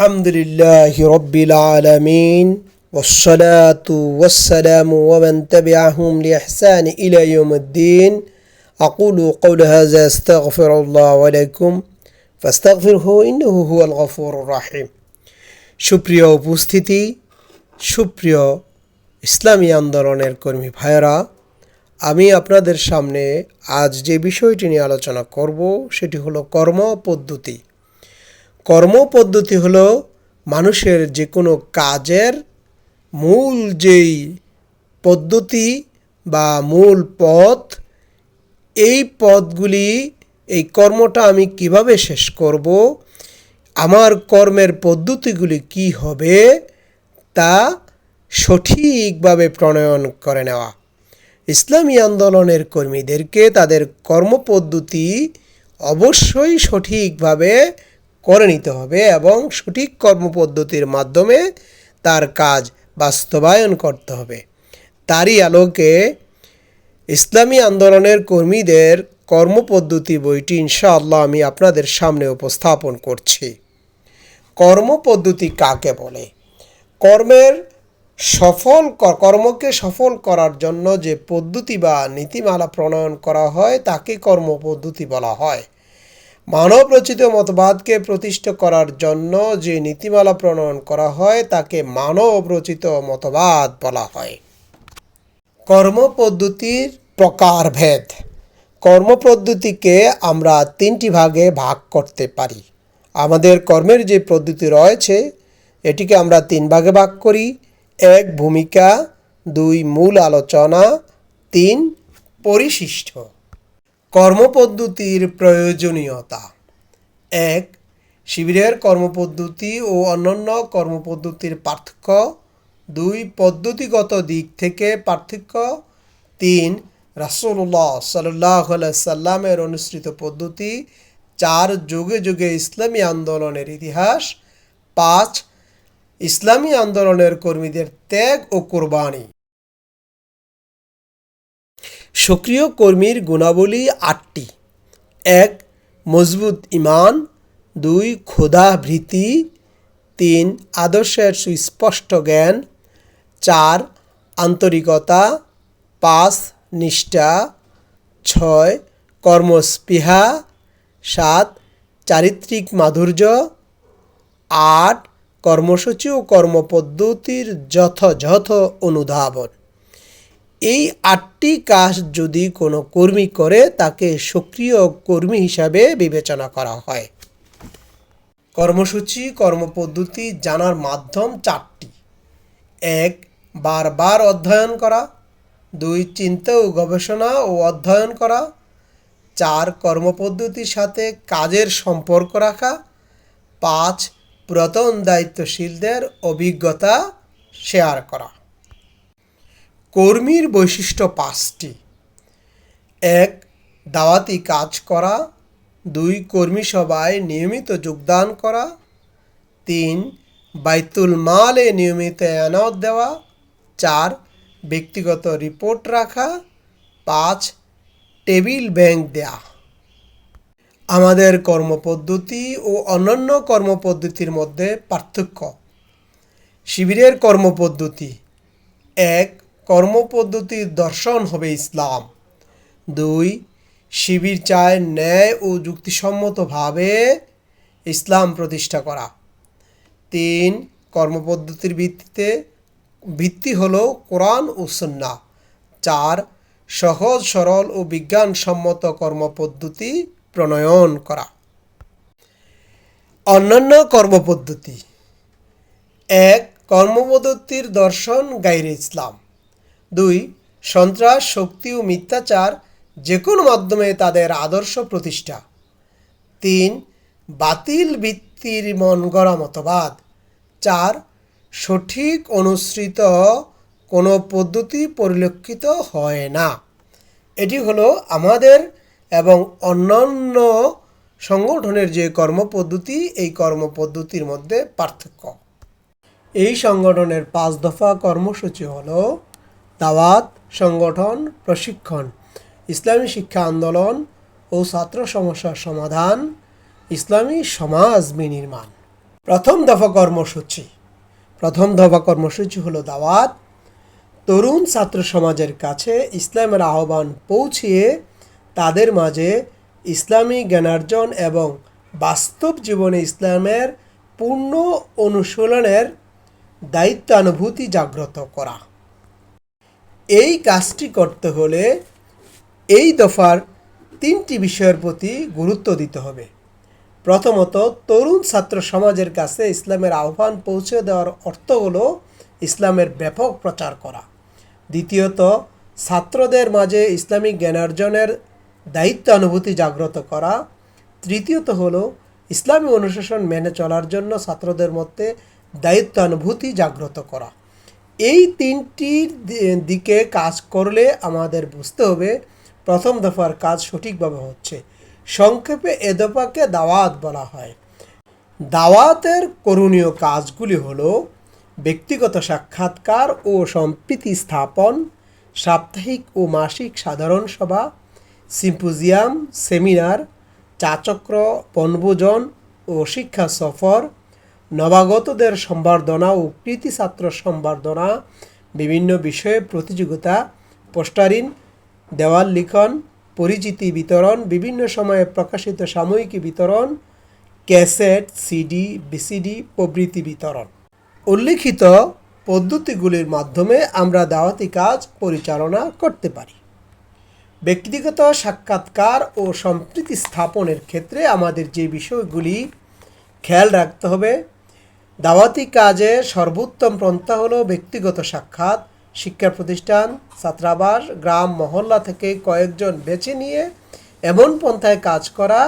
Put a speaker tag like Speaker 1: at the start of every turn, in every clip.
Speaker 1: الحمد لله رب العالمين والصلاة والسلام ومن تبعهم لإحسان إلى يوم الدين أقول قول هذا استغفر الله ولكم فاستغفره إنه هو الغفور الرحيم সুপ্রিয় উপস্থিতি সুপ্রিয় ইসলামী আন্দোলনের কর্মী ভাইয়েরা আমি আপনাদের সামনে আজ যে বিষয়টি নিয়ে আলোচনা করব সেটি হলো কর্ম পদ্ধতি কর্ম পদ্ধতি হলো মানুষের যে কোনো কাজের মূল যেই পদ্ধতি বা মূল পথ, এই পথগুলি, এই কর্মটা আমি কীভাবে শেষ করব, আমার কর্মের পদ্ধতিগুলি কি হবে, তা সঠিকভাবে প্রণয়ন করে নেওয়া। ইসলামী আন্দোলনের কর্মীদেরকে তাদের কর্মপদ্ধতি অবশ্যই সঠিকভাবে করে নিতে হবে এবং সঠিক কর্মপদ্ধতির মাধ্যমে তার কাজ বাস্তবায়ন করতে হবে। তারই আলোকে ইসলামী আন্দোলনের কর্মীদের কর্মপদ্ধতি বইটি ইনশাআল্লাহ আমি আপনাদের সামনে উপস্থাপন করছি। কর্মপদ্ধতি কাকে বলে? কর্মের সফল কর্মকে সফল করার জন্য যে পদ্ধতি বা নীতিমালা প্রণয়ন করা হয় তাকে কর্মপদ্ধতি বলা হয়। মানব রচিত মতবাদকে প্রতিষ্ঠা করার জন্য যে নীতিমালা প্রণয়ন করা হয়, তাকে মানব রচিত মতবাদ বলা হয়। কর্মপদ্ধতির প্রকারভেদ। কর্মপদ্ধতিকে আমরা তিনটি ভাগে ভাগ করতে পারি। আমাদের কর্মের যে পদ্ধতি রয়েছে, এটিকে আমরা তিন ভাগে ভাগ করি। এক, ভূমিকা, দুই, মূল আলোচনা, তিন, পরিশিষ্ট। কর্মপদ্ধতির প্রয়োজনীয়তা। এক, শিবিরের কর্মপদ্ধতি ও অন্যান্য কর্মপদ্ধতির পার্থক্য। দুই, পদ্ধতিগত দিক থেকে পার্থক্য। তিন, রাসূলুল্লাহ সাল্লাহ সাল্লামের অনুসৃত পদ্ধতি। চার, যুগে যুগে ইসলামী আন্দোলনের ইতিহাস। পাঁচ, ইসলামী আন্দোলনের কর্মীদের ত্যাগ ও কোরবানি। সক্রিয় কর্মীর গুণাবলী আটটি। এক, মজবুত ইমান। দুই ক্ষুধা ভীতি। তিন, আদর্শের সুস্পষ্ট জ্ঞান। চার, আন্তরিকতা। পাঁচ, নিষ্ঠা। ছয়, কর্মস্পৃহা। সাত, চারিত্রিক মাধুর্য। আট, কর্মসূচি ও কর্মপদ্ধতির যথাযথ অনুধাবন। এই আটটি কাজ যদি কোনো কর্মী করে, তাকে সক্রিয় কর্মী হিসাবে বিবেচনা করা হয়। কর্মসূচি, কর্মপদ্ধতি জানার মাধ্যম চারটি। এক, বারবার অধ্যয়ন করা। দুই, চিন্তা ও গবেষণা ও অধ্যয়ন করা। চার, কর্মপদ্ধতির সাথে কাজের সম্পর্ক রাখা। পাঁচ, পুরাতন দায়িত্বশীলদের অভিজ্ঞতা শেয়ার করা। কর্মীর বৈশিষ্ট্য পাঁচটি। এক, দাওয়াতি কাজ করা। দুই, কর্মী সভায় নিয়মিত যোগদান করা। তিন, বাইতুল মালে নিয়মিত এনায়ত দেওয়া। চার, ব্যক্তিগত রিপোর্ট রাখা। পাঁচ, টেবিল ব্যাংক দেয়া। আমাদের কর্মপদ্ধতি ও অন্যান্য কর্মপদ্ধতির মধ্যে পার্থক্য। শিবিরের কর্মপদ্ধতি। এক কর্মপদ্ধতির দর্শন হবে ইসলাম। দুই, শিবির চায় ন্যায় ও যুক্তিসম্মতভাবে ইসলাম প্রতিষ্ঠা করা। তিন, কর্মপদ্ধতির ভিত্তিতে ভিত্তি হলো কোরআন ও সুন্না চার, সহজ, সরল ও বিজ্ঞানসম্মত কর্মপদ্ধতি প্রণয়ন করা। অন্যান্য কর্মপদ্ধতি। এক, কর্মপদ্ধতির দর্শন গাইরে ইসলাম। দুই, সন্ত্রাস, শক্তি ও মিথ্যাচার যে কোনো মাধ্যমে তাদের আদর্শ প্রতিষ্ঠা। তিন, বাতিল ভিত্তির মন গড়া মতবাদ। চার, সঠিক অনুসৃত কোনো পদ্ধতি পরিলক্ষিত হয় না। এটি হলো আমাদের এবং অন্যান্য সংগঠনের যে কর্মপদ্ধতি এই কর্মপদ্ধতির মধ্যে পার্থক্য। এই সংগঠনের পাঁচ দফা কর্মসূচি হলো দাওয়াত, সংগঠন, প্রশিক্ষণ, ইসলামী শিক্ষা আন্দোলন ও ছাত্র সমস্যার সমাধান, ইসলামী সমাজ বিনির্মাণ। প্রথম দফা কর্মসূচি। প্রথম দফা কর্মসূচি হলো দাওয়াত। তরুণ ছাত্র সমাজের কাছে ইসলামের আহ্বান পৌঁছিয়ে তাদের মাঝে ইসলামী জ্ঞানার্জন এবং বাস্তব জীবনে ইসলামের পূর্ণ অনুশীলনের দায়িত্বানুভূতি জাগ্রত করা। এই কাজটি করতে হলে এই দফার তিনটি বিষয়ের প্রতি গুরুত্ব দিতে হবে। প্রথমত, তরুণ ছাত্র সমাজের কাছে ইসলামের আহ্বান পৌঁছে দেওয়ার অর্থ হলো ইসলামের ব্যাপক প্রচার করা। দ্বিতীয়ত, ছাত্রদের মাঝে ইসলামিক জ্ঞানার্জনের দায়িত্ব অনুভূতি জাগ্রত করা। তৃতীয়ত হলো, ইসলামী অনুশাসন মেনে চলার জন্য ছাত্রদের মধ্যে দায়িত্ব অনুভূতি জাগ্রত করা। এই তিনটির দিকে কাজ করলে আমাদের বুঝতে হবে প্রথম দফার কাজ সঠিকভাবে হচ্ছে। সংক্ষেপে এ দফাকে দাওয়াত বলা হয়। দাওয়াতের করণীয় কাজগুলি হল ব্যক্তিগত সাক্ষাৎকার ও সম্প্রীতি স্থাপন, সাপ্তাহিক ও মাসিক সাধারণ সভা, সিম্পোজিয়াম, সেমিনার, চাচক্র, বনভোজন ও শিক্ষা সফর নবাগতদের সম্বর্ধনা ও কৃতি ছাত্র সম্বর্ধনা, বিভিন্ন বিষয়ে প্রতিযোগিতা পোস্টারিন দেওয়াল লিখন, পরিচিতি বিতরণ, বিভিন্ন সময়ে প্রকাশিত সাময়িকী বিতরণ, ক্যাসেট, সিডি, বিসিডি, প্রভৃতি বিতরণ। উল্লিখিত পদ্ধতিগুলির মাধ্যমে আমরা দাওয়াতি কাজ পরিচালনা করতে পারি। ব্যক্তিগত সাক্ষাৎকার ও সম্প্রীতি স্থাপনের ক্ষেত্রে আমাদের যে বিষয়গুলি খেয়াল রাখতে হবে দাওয়াতি কাজে সর্বোত্তম পন্থা হলো ব্যক্তিগত সাক্ষাৎ, শিক্ষা প্রতিষ্ঠান, ছাত্রাবাস, গ্রাম, মহল্লা থেকে কয়েকজন বেছে নিয়ে এমন পন্থায় কাজ করা,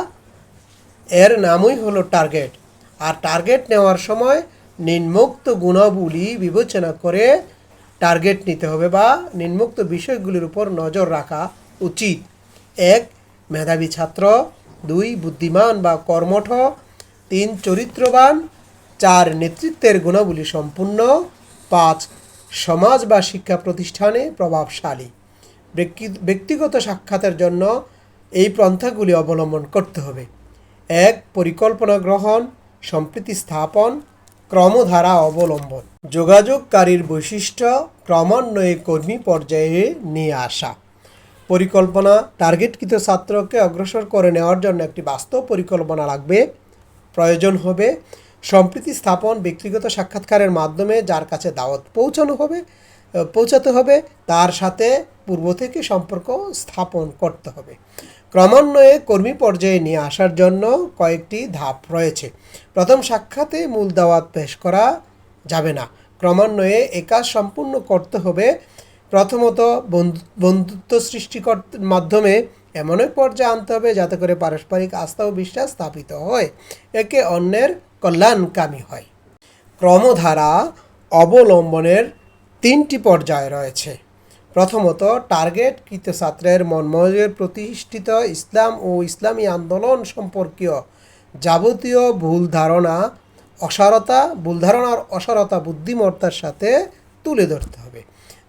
Speaker 1: এর নামই হলো টার্গেট। আর টার্গেট নেওয়ার সময় নিম্নোক্ত গুণাবলী বিবেচনা করে টার্গেট নিতে হবে বা নিম্নোক্ত বিষয়গুলির উপর নজর রাখা উচিত। এক, মেধাবী ছাত্র। দুই, বুদ্ধিমান বা কর্মঠ। তিন, চরিত্রবান। চার নেতৃত্বের গুণাবলী সম্পূর্ণ, পাঁচ সমাজ বা শিক্ষা প্রতিষ্ঠানে প্রভাবশালী। ব্যক্তিগত সাক্ষাতের জন্য এই পন্থাগুলি অবলম্বন করতে হবে। এক, পরিকল্পনা গ্রহণ, সম্প্রীতি স্থাপন, ক্রমধারা অবলম্বন। যোগাযোগকারীর বৈশিষ্ট্য, ক্রমান্বয়ে কর্মী পর্যায়ে নিয়ে আসা। পরিকল্পনা, টার্গেটকৃত ছাত্রকে অগ্রসর করে নেওয়ার জন্য একটি বাস্তব পরিকল্পনা লাগবে। প্রয়োজন হবে সম্প্রীতি স্থাপন ব্যক্তিগত সাক্ষাৎকারের মাধ্যমে যার কাছে দাওয়াত পৌঁছানো হবে পৌঁছাতে হবে, তার সাথে পূর্ব থেকে সম্পর্ক স্থাপন করতে হবে। ক্রমান্বয়ে কর্মী পর্যায়ে নিয়ে আসার জন্য কয়েকটি ধাপ রয়েছে। প্রথম সাক্ষাতে মূল দাওয়াত পেশ করা যাবে না। ক্রমান্বয়ে এ কাজ সম্পূর্ণ করতে হবে। প্রথমত বন্ধু- বন্ধুত্ব সৃষ্টি মাধ্যমে এমন এক পর্যায়ে আনতে হবে যাতে করে পারস্পরিক আস্থা ও বিশ্বাস স্থাপিত হয়। একে অন্যের কল্যাণকামী হয়। ক্রমধারা অবলম্বনের তিনটি পর্যায় রয়েছে। প্রথমত, টার্গেট কৃত ছাত্রের মনময়ের প্রতিষ্ঠিত ইসলাম ও ইসলামী আন্দোলন সম্পর্কীয় যাবতীয় ভুল ধারণা, অসারতা, ভুল ধারণার অসারতা বুদ্ধিমত্তার সাথে তুলে ধরতে হবে।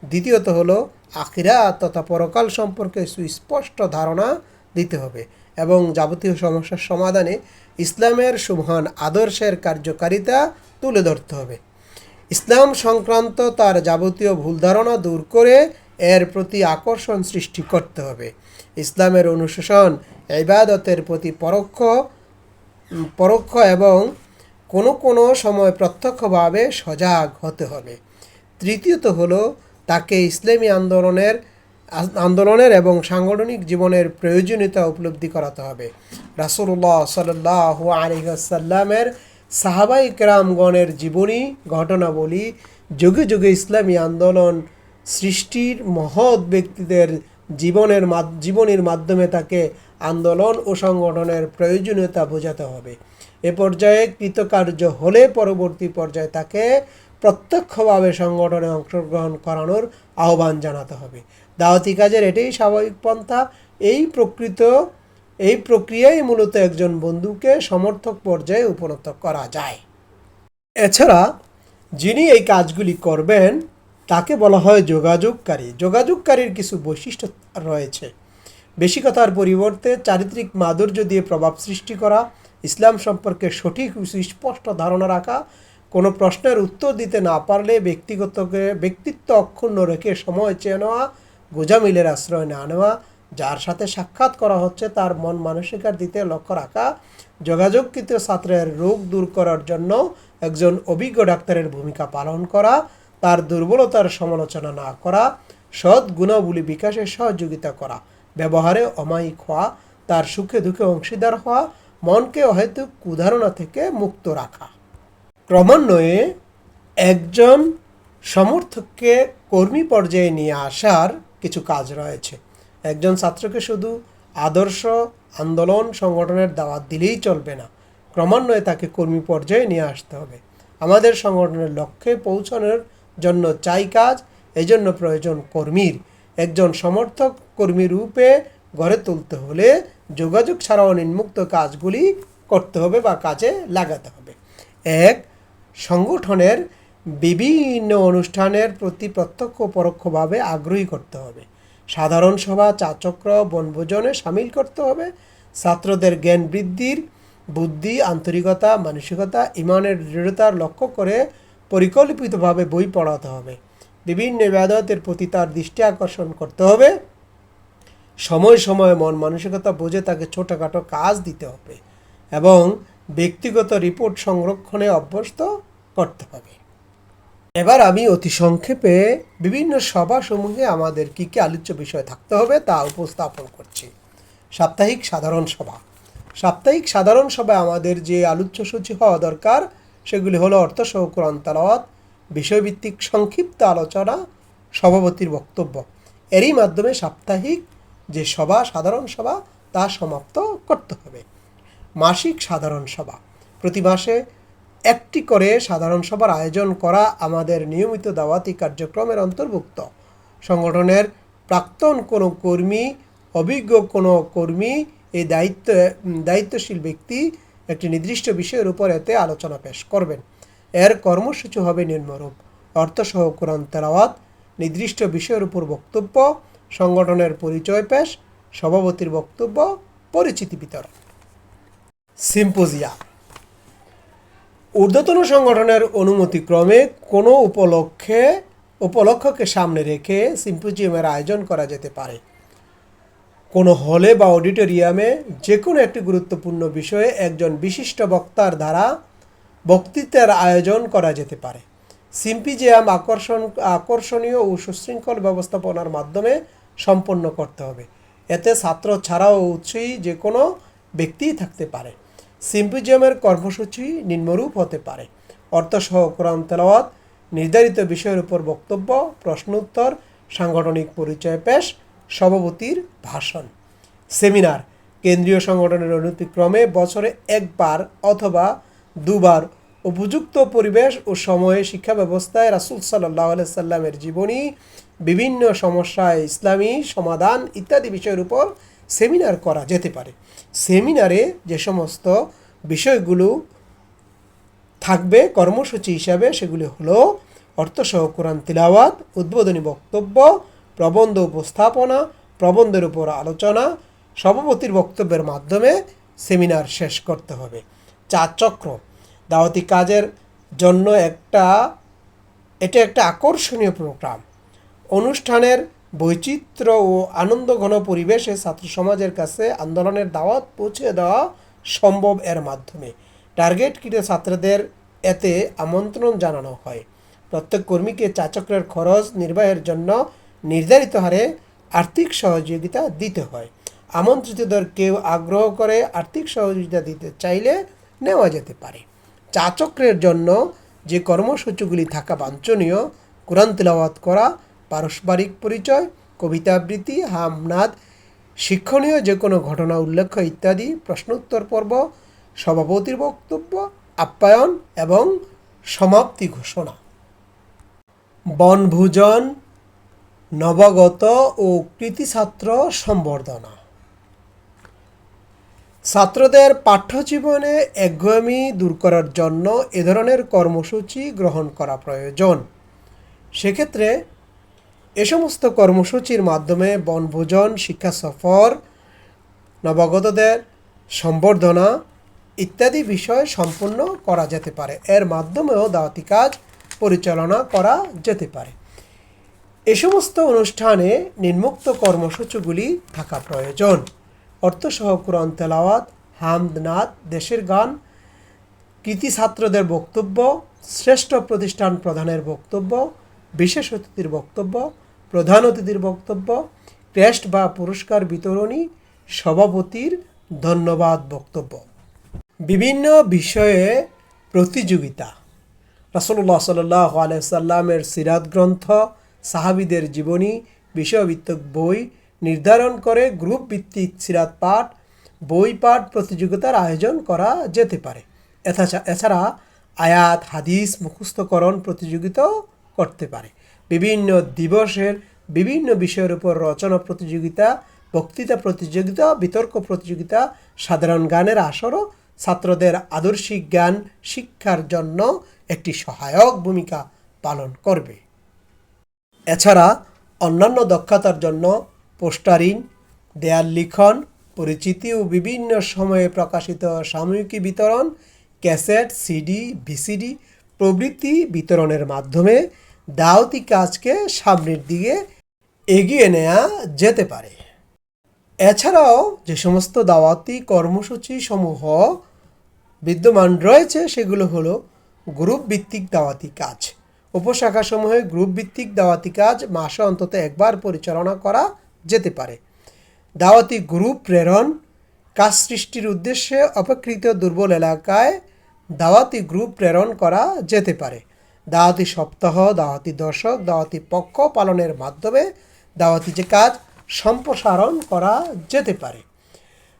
Speaker 1: দ্বিতীয়ত হলো, আখিরা তথা পরকাল সম্পর্কে সুস্পষ্ট ধারণা দিতে হবে এবং যাবতীয় সমস্যার সমাধানে ইসলামের সুমহান আদর্শের কার্যকারিতা তুলে ধরতে হবে। ইসলাম সংক্রান্ত তার যাবতীয় ভুল ধারণা দূর করে এর প্রতি আকর্ষণ সৃষ্টি করতে হবে। ইসলামের অনুশাসন, ইবাদতের প্রতি পরোক্ষ পরোক্ষ এবং কোনো কোনো সময় প্রত্যক্ষভাবে সজাগ হতে হবে। তৃতীয়ত হলো তাকে ইসলামী আন্দোলনের আন্দোলনের এবং সাংগঠনিক জীবনের প্রয়োজনীয়তা উপলব্ধি করাতে হবে। রাসূলুল্লাহ সাল্লাহ আলহিহাসাল্লামের সাহাবাই কেরামগণের জীবনী, ঘটনাবলী, যুগে যুগে ইসলামী আন্দোলন সৃষ্টির মহৎ ব্যক্তিদের জীবনের জীবনীর মাধ্যমে তাকে আন্দোলন ও সংগঠনের প্রয়োজনীয়তা বোঝাতে হবে। এ পর্যায়ে কৃতকার্য হলে পরবর্তী পর্যায়ে তাকে প্রত্যক্ষভাবে সংগঠনে অংশগ্রহণ করানোর আহ্বান জানাতে হবে। দাওয়াতি কাজের এটাই স্বাভাবিক পন্থা। এই প্রকৃত, এই প্রক্রিয়াই মূলত একজন বন্ধুকে সমর্থক পর্যায়ে উপনীত করা যায়। এছাড়া, যিনি এই কাজগুলি করবেন, তাকে বলা হয় যোগাযোগকারী। যোগাযোগকারীর কিছু বৈশিষ্ট্য রয়েছে। বেশি কথার পরিবর্তে চারিত্রিক মাধুর্য দিয়ে প্রভাব সৃষ্টি করা, ইসলাম সম্পর্কে সঠিক সুস্পষ্ট ধারণা রাখা, কোনো প্রশ্নের উত্তর দিতে না পারলে ব্যক্তিগতকে, ব্যক্তিত্ব অক্ষুণ্ণ রেখে সময় চেয়ে নেওয়া গোজামিলের আশ্রয় না নেওয়া, যার সাথে সাক্ষাৎ করা হচ্ছে তার মন মানসিকার দিতে লক্ষ্য রাখা, যোগাযোগকৃত ছাত্রের রোগ দূর করার জন্য একজন অভিজ্ঞ ডাক্তারের ভূমিকা পালন করা, তার দুর্বলতার সমালোচনা না করা, সৎ গুণাবলী বিকাশে সহযোগিতা করা, ব্যবহারে অমায়িক হওয়া, তার সুখে দুঃখে অংশীদার হওয়া, মনকে অহেতুক উদাহরণা থেকে মুক্ত রাখা। ক্রমান্বয়ে একজন সমর্থককে কর্মী পর্যায়ে নিয়ে আসার কিছু কাজ রয়েছে। একজন ছাত্রকে শুধু আদর্শ আন্দোলন সংগঠনের দাওয়াত দিলেই চলবে না। ক্রমান্বয়ে তাকে কর্মী পর্যায়ে নিয়ে আসতে হবে। আমাদের সংগঠনের লক্ষ্যে পৌঁছানোর জন্য চাই কাজ, এজন্য প্রয়োজন কর্মীর। একজন সমর্থক কর্মী রূপে গড়ে তুলতে হলে যোগাযোগ ছাড়াও নিম্মুক্ত কাজগুলি করতে হবে বা কাজে লাগাতে হবে। এক, সংগঠনের বিভিন্ন অনুষ্ঠানের প্রতি প্রত্যক্ষ পরোক্ষভাবে আগ্রহী করতে হবে। সাধারণ সভা, চাচক্র, বনভোজনে সামিল করতে হবে। ছাত্রদের জ্ঞান বৃদ্ধির, বুদ্ধি, আন্তরিকতা, মানসিকতা, ইমানের দৃঢ়তার লক্ষ্য করে পরিকল্পিতভাবে বই পড়াতে হবে। বিভিন্ন ইবাদতের প্রতি তার দৃষ্টি আকর্ষণ করতে হবে। সময় সময় মন মানসিকতা বোঝে তাকে ছোটোখাটো কাজ দিতে হবে এবং ব্যক্তিগত রিপোর্ট সংরক্ষণে অভ্যস্ত করতে হবে। এবার আমি অতি সংক্ষেপে বিভিন্ন সভাসমূহে আমাদের কী কী আলোচ্য বিষয় থাকতে হবে তা উপস্থাপন করছি। সাপ্তাহিক সাধারণ সভা। সাপ্তাহিক সাধারণ সভায় আমাদের যে আলোচ্য সূচি হওয়া দরকার, সেগুলি হলো অর্থ সহ কোরআন তালাওয়াত বিষয়ভিত্তিক সংক্ষিপ্ত আলোচনা, সভাপতির বক্তব্য। এরই মাধ্যমে সাপ্তাহিক যে সভা, সাধারণ সভা, তা সমাপ্ত করতে হবে। মাসিক সাধারণ সভা। প্রতি মাসে একটি করে সাধারণ সভার আয়োজন করা আমাদের নিয়মিত দাওয়াতি কার্যক্রমের অন্তর্ভুক্ত। সংগঠনের প্রাক্তন কোনো কর্মী, অভিজ্ঞ কোনো কর্মী এই দায়িত্ব দায়িত্বশীল ব্যক্তি একটি নির্দিষ্ট বিষয়ের উপর এতে আলোচনা পেশ করবেন। এর কর্মসূচি হবে নিম্নরূপ। অর্থসহ কোরআন তেলাওয়াত, নির্দিষ্ট বিষয়ের উপর বক্তব্য, সংগঠনের পরিচয় পেশ, সভাপতির বক্তব্য, পরিচিতি বিতরণ। সিম্পোজিয়া ঊর্ধ্বতন সংগঠনের অনুমতিক্রমে কোনো উপলক্ষে, উপলক্ষকে সামনে রেখে সিম্পোজিয়ামের আয়োজন করা যেতে পারে। কোনো হলে বা অডিটোরিয়ামে যে কোনো একটি গুরুত্বপূর্ণ বিষয়ে একজন বিশিষ্ট বক্তার দ্বারা বক্তৃতার আয়োজন করা যেতে পারে। সিম্পিজিয়াম আকর্ষণ, আকর্ষণীয় ও সুশৃঙ্খল ব্যবস্থাপনার মাধ্যমে সম্পন্ন করতে হবে। এতে ছাত্র ছাড়াও উৎসাহী যে কোনো ব্যক্তিই থাকতে পারে। সিম্পোজিয়ামের কর্মসূচি নিম্নরূপ হতে পারে। অর্থসহ কোরআন তেলাওয়াত, নির্ধারিত বিষয়ের উপর বক্তব্য প্রশ্ন উত্তর সাংগঠনিক পরিচয় পেশ, সভাপতির ভাষণ। সেমিনার, কেন্দ্রীয় সংগঠনের অনুতিক্রমে বছরে একবার অথবা দুবার উপযুক্ত পরিবেশ ও সময়ে শিক্ষা ব্যবস্থায় রাসুল সাল্লাহ সাল্লামের জীবনী, বিভিন্ন সমস্যায় ইসলামী সমাধান ইত্যাদি বিষয়ের উপর সেমিনার করা যেতে পারে। সেমিনারে যে সমস্ত বিষয়গুলো থাকবে, কর্মসূচি হিসাবে সেগুলি হলো অর্থসহ কোরআন তিলাওয়াত, উদ্বোধনী বক্তব্য, প্রবন্ধ উপস্থাপনা, প্রবন্ধের উপর আলোচনা, সভাপতির বক্তব্যের মাধ্যমে সেমিনার শেষ করতে হবে। চার চক্র। দাওয়াতি কাজের জন্য একটা, এটা একটা আকর্ষণীয় প্রোগ্রাম অনুষ্ঠানের বৈচিত্র্য ও আনন্দঘন পরিবেশে ছাত্র সমাজের কাছে আন্দোলনের দাওয়াত পৌঁছে দেওয়া সম্ভব এর মাধ্যমে। টার্গেটকৃত ছাত্রদের এতে আমন্ত্রণ জানানো হয়। প্রত্যেক কর্মীকে চাচক্রের খরচ নির্বাহের জন্য নির্ধারিত হারে আর্থিক সহযোগিতা দিতে হয়। আমন্ত্রিতদের কেউ আগ্রহ করে আর্থিক সহযোগিতা দিতে চাইলে নেওয়া যেতে পারে। চাচক্রের জন্য যে কর্মসূচিগুলি থাকা বাঞ্ছনীয়, কোরআন তেলাওয়াত করা পারস্পরিক পরিচয় কবিতা আবৃত্তি হামনাদ, শিক্ষণীয় যে কোনো ঘটনা উল্লেখ্য ইত্যাদি, প্রশ্নোত্তর পর্ব, সভাপতির বক্তব্য, আপ্যায়ন এবং সমাপ্তি ঘোষণা। বনভোজন, নবাগত ও কৃতি ছাত্র সম্বর্ধনা। ছাত্রদের পাঠ্যজীবনে একঘেয়েমি দূর করার জন্য এ ধরনের কর্মসূচি গ্রহণ করা প্রয়োজন। সেক্ষেত্রে এ সমস্ত কর্মসূচির মাধ্যমে বনভোজন, শিক্ষা সফর, নবাগতদের সম্বর্ধনা ইত্যাদি বিষয় সম্পূর্ণ করা যেতে পারে। এর মাধ্যমেও দাওয়াতি কাজ পরিচালনা করা যেতে পারে। এ সমস্ত অনুষ্ঠানে নিম্মুক্ত কর্মসূচিগুলি থাকা প্রয়োজন। অর্থসহ কোরআন তেলাওয়াত হামদ নাদ দেশের গান, কৃতি ছাত্রদের বক্তব্য, শ্রেষ্ঠ প্রতিষ্ঠান প্রধানের বক্তব্য, বিশেষ অতিথির বক্তব্য প্রধান অতিথির বক্তব্য ক্রেস্ট বা পুরস্কার বিতরণী, সভাপতির ধন্যবাদ বক্তব্য। বিভিন্ন বিষয়ে প্রতিযোগিতা। রাসুল্লাহ সাল্লাহ আলাইসাল্লামের সিরাত গ্রন্থ, সাহাবিদের জীবনী বিষয়ভিত্তিক বই নির্ধারণ করে গ্রুপ ভিত্তিক সিরাত পাঠ, বই পাঠ প্রতিযোগিতার আয়োজন করা যেতে পারে। এছাড়া আয়াত, হাদিস মুখস্থকরণ প্রতিযোগিতাও করতে পারে। বিভিন্ন দিবসের বিভিন্ন বিষয়ের উপর রচনা প্রতিযোগিতা, বক্তৃতা প্রতিযোগিতা, বিতর্ক প্রতিযোগিতা, সাধারণ গানের আসরও ছাত্রদের আদর্শিক জ্ঞান, শিক্ষার জন্য একটি সহায়ক ভূমিকা পালন করবে। এছাড়া অন্যান্য দক্ষতার জন্য পোস্টারিং দেয়াল লিখন, পরিচিতি ও বিভিন্ন সময়ে প্রকাশিত সাময়িকী বিতরণ, ক্যাসেট, সিডি, ভিসিডি প্রভৃতি বিতরণের মাধ্যমে দাওয়াতি কাজকে সামনের দিকে এগিয়ে নেওয়া যেতে পারে। এছাড়াও যে সমস্ত দাওয়াতি কর্মসূচি সমূহ বিদ্যমান রয়েছে, সেগুলো হলো গ্রুপ ভিত্তিক দাওয়াতি কাজ, উপশাখাসমূহে গ্রুপ ভিত্তিক দাওয়াতি কাজ মাসে অন্তত একবার পরিচালনা করা যেতে পারে। দাওয়াতি গ্রুপ প্রেরণ, কাজ সৃষ্টির উদ্দেশ্যে অপেক্ষিত দুর্বল এলাকায় দাওয়াতি গ্রুপ প্রেরণ করা যেতে পারে। দাওয়াতি সপ্তাহ, দাওয়াতি দশক দাওয়াতি পক্ষ পালনের মাধ্যমে দাওয়াতি যে কাজ সম্প্রসারণ করা যেতে পারে।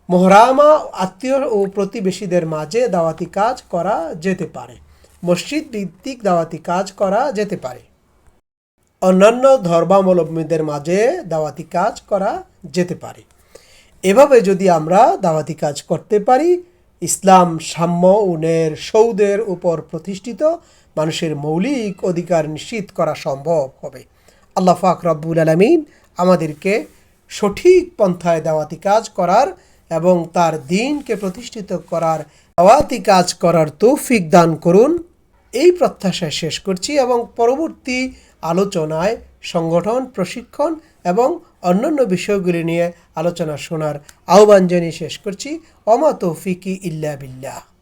Speaker 1: মোহরামা আত্মীয় ও প্রতিবেশীদের মাঝে দাওয়াতি কাজ করা যেতে পারে। মসজিদ ভিত্তিক দাওয়াতি কাজ করা যেতে পারে। অন্যান্য ধর্মাবলম্বীদের মাঝে দাওয়াতি কাজ করা যেতে পারে। এভাবে যদি আমরা দাওয়াতি কাজ করতে পারি, ইসলাম সাম্য ন্যায়ের সৌদের উপর প্রতিষ্ঠিত মানুষের মৌলিক অধিকার নিশ্চিত করা সম্ভব হবে। আল্লাহ ফাক রব্বুল আলমিন আমাদেরকে সঠিক পন্থায় দাওয়াতি কাজ করার এবং তার দিনকে প্রতিষ্ঠিত করার দাওয়াতি কাজ করার তৌফিক দান করুন। এই প্রত্যাশায় শেষ করছি এবং পরবর্তী আলোচনায় সংগঠন, প্রশিক্ষণ এবং অন্যান্য বিষয়গুলি নিয়ে আলোচনা শোনার আহ্বান জানিয়ে শেষ করছি। অমা তৌফিকি ইল্লা বিল্লাহ।